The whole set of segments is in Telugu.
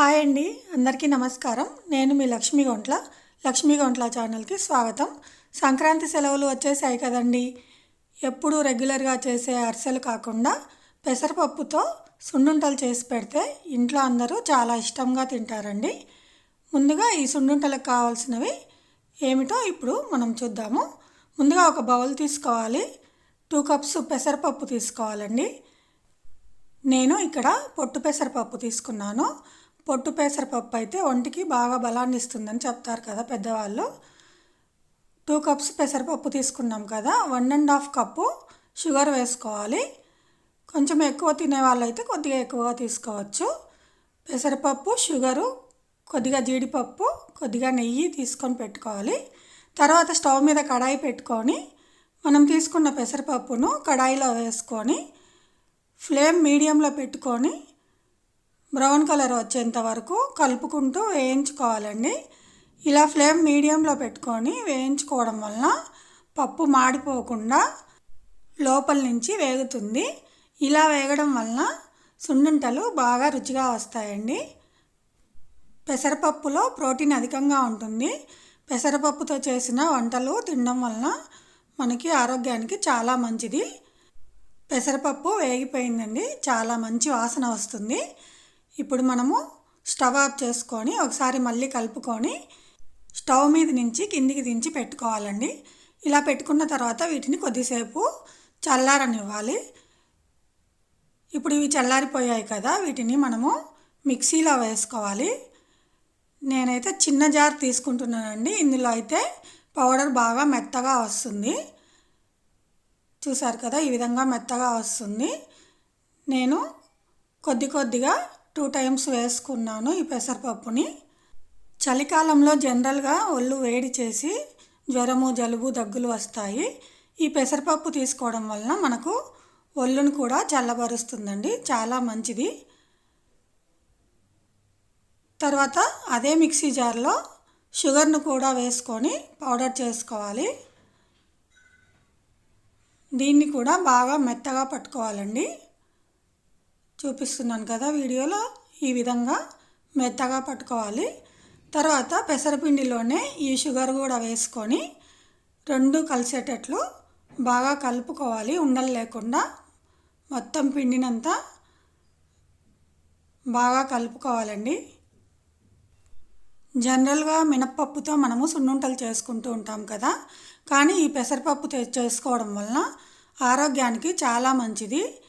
హాయ్ అండి అందరికీ నమస్కారం. నేను మీ లక్ష్మీ గొంట్ల. లక్ష్మీ గొంట్ల ఛానల్కి స్వాగతం. సంక్రాంతి సెలవులు వచ్చేసాయి కదండి. ఎప్పుడు రెగ్యులర్గా చేసే అరిసెలు కాకుండా పెసరపప్పుతో సున్నుంటలు చేసి పెడితే ఇంట్లో అందరూ చాలా ఇష్టంగా తింటారండి. ముందుగా ఈ సున్నుంటలకు కావాల్సినవి ఏమిటో ఇప్పుడు మనం చూద్దాము. ముందుగా ఒక బౌల్ తీసుకోవాలి. టూ కప్స్ పెసరపప్పు తీసుకోవాలండి. నేను ఇక్కడ పొట్టు పెసరపప్పు తీసుకున్నాను. పొట్టు పెసరపప్పు అయితే ఒంటికి బాగా బలాన్ని ఇస్తుందని చెప్తారు కదా పెద్దవాళ్ళు. టూ కప్స్ పెసరపప్పు తీసుకున్నాం కదా one and half cup sugar వేసుకోవాలి. కొంచెం ఎక్కువ తినే వాళ్ళైతే కొద్దిగా ఎక్కువగా తీసుకోవచ్చు. పెసరపప్పు షుగరు కొద్దిగా జీడిపప్పు కొద్దిగా నెయ్యి తీసుకొని పెట్టుకోవాలి. తర్వాత స్టవ్ మీద కడాయి పెట్టుకొని మనం తీసుకున్న పెసరపప్పును కడాయిలో వేసుకొని ఫ్లేమ్ మీడియంలో పెట్టుకొని బ్రౌన్ కలర్ వచ్చేంత వరకు కలుపుకుంటూ వేయించుకోవాలండి. ఇలా ఫ్లేమ్ మీడియంలో పెట్టుకొని వేయించుకోవడం వలన పప్పు మాడిపోకుండా లోపల నుంచి వేగుతుంది. ఇలా వేగడం వలన సున్నుంటలు బాగా రుచిగా వస్తాయండి. పెసరపప్పులో ప్రోటీన్ అధికంగా ఉంటుంది. పెసరపప్పుతో చేసిన వంటలు తినడం వలన మనకి ఆరోగ్యానికి చాలా మంచిది. పెసరపప్పు వేగిపోయిందండి. చాలా మంచి వాసన వస్తుంది. ఇప్పుడు మనము స్టవ్ ఆఫ్ చేసుకొని ఒకసారి మళ్ళీ కలుపుకొని స్టవ్ మీద నుంచి కిందికి దించి పెట్టుకోవాలండి. ఇలా పెట్టుకున్న తర్వాత వీటిని కొద్దిసేపు చల్లారనివ్వాలి. ఇప్పుడు ఇవి చల్లారిపోయాయి కదా వీటిని మనము మిక్సీలో వేసుకోవాలి. నేనైతే చిన్న జార్ తీసుకుంటున్నానండి. ఇందులో అయితే పౌడర్ బాగా మెత్తగా వస్తుంది. చూసారు కదా ఈ విధంగా మెత్తగా వస్తుంది. నేను కొద్ది కొద్దిగా టూ టైమ్స్ వేసుకున్నాను ఈ పెసరపప్పుని. చలికాలంలో జనరల్గా ఒళ్ళు వేడి చేసి జ్వరము జలుబు దగ్గులు వస్తాయి. ఈ పెసరపప్పు తీసుకోవడం వలన మనకు ఒళ్ళును కూడా చల్లబరుస్తుందండి. చాలా మంచిది. తర్వాత అదే మిక్సీ జార్లో షుగర్ను కూడా వేసుకొని పౌడర్ చేసుకోవాలి. దీన్ని కూడా బాగా మెత్తగా పట్టుకోవాలండి. చూపిస్తున్నాను కదా వీడియోలో. ఈ విధంగా మెత్తగా పట్టుకోవాలి. తర్వాత పెసరపిండిలోనే ఈ షుగర్ కూడా వేసుకొని రెండు కలిసేటట్లు బాగా కలుపుకోవాలి. ఉండలు లేకుండా మొత్తం పిండినంతా బాగా కలుపుకోవాలండి. జనరల్గా మినప్పప్పుతో మనము సున్నుంటలు చేసుకుంటూ ఉంటాం కదా. కానీ ఈ పెసరపప్పు చేసుకోవడం వలన ఆరోగ్యానికి చాలా మంచిది.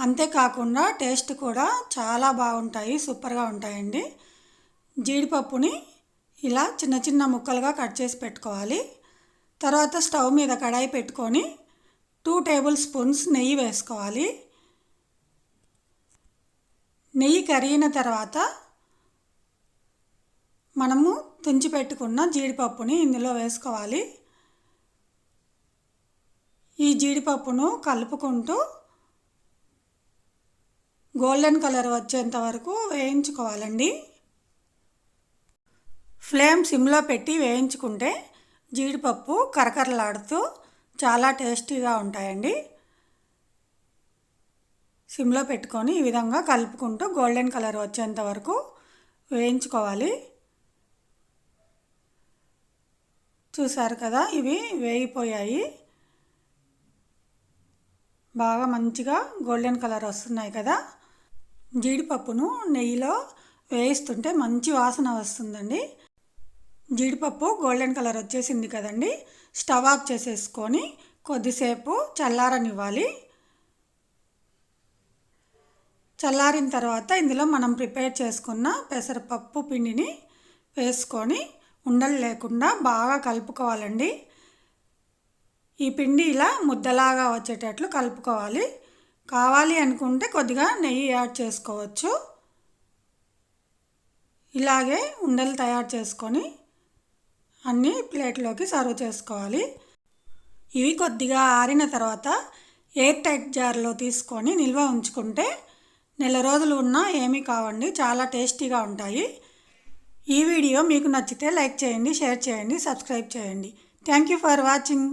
అంతేకాకుండా టేస్ట్ కూడా చాలా బాగుంటాయి సూపర్గా ఉంటాయండి. జీడిపప్పుని ఇలా చిన్న చిన్న ముక్కలుగా కట్ చేసి పెట్టుకోవాలి. తర్వాత స్టవ్ మీద కడాయి పెట్టుకొని టూ టేబుల్ స్పూన్స్ నెయ్యి వేసుకోవాలి. నెయ్యి కరిగిన తర్వాత మనము తుంచి పెట్టుకున్న జీడిపప్పుని ఇందులో వేసుకోవాలి. ఈ జీడిపప్పును కలుపుకుంటూ గోల్డెన్ కలర్ వచ్చేంత వరకు వేయించుకోవాలండి. ఫ్లేమ్ సిమ్లో పెట్టి వేయించుకుంటే జీడిపప్పు కరకరలాడుతూ చాలా టేస్టీగా ఉంటాయండి. సిమ్లో పెట్టుకొని ఈ విధంగా కలుపుకుంటూ గోల్డెన్ కలర్ వచ్చేంత వరకు వేయించుకోవాలి. చూసారు కదా ఇవి వేగిపోయాయి. బాగా మంచిగా గోల్డెన్ కలర్ వస్తున్నాయి కదా. జీడిపప్పును నెయ్యిలో వేయిస్తుంటే మంచి వాసన వస్తుందండి. జీడిపప్పు గోల్డెన్ కలర్ వచ్చేసింది కదండి. స్టవ్ ఆఫ్ చేసేసుకొని కొద్దిసేపు చల్లారనివ్వాలి. చల్లారిన తర్వాత ఇందులో మనం ప్రిపేర్ చేసుకున్న పెసరపప్పు పిండిని వేసుకొని ఉండలు లేకుండా బాగా కలుపుకోవాలండి. ఈ పిండి ఇలా ముద్దలాగా వచ్చేటట్లు కలుపుకోవాలి. కావాలి అనుకుంటే కొద్దిగా నెయ్యి యాడ్ చేసుకోవచ్చు. ఇలాగే ఉండలు తయారు చేసుకొని అన్నీ ప్లేట్లోకి సర్వ్ చేసుకోవాలి. ఇవి కొద్దిగా ఆరిన తర్వాత ఎయిర్ టైట్ జార్లో తీసుకొని నిల్వ ఉంచుకుంటే నెల రోజులు ఉన్నా ఏమీ కావండి చాలా టేస్టీగా ఉంటాయి. ఈ వీడియో మీకు నచ్చితే లైక్ చేయండి షేర్ చేయండి సబ్స్క్రైబ్ చేయండి. Thank you for watching.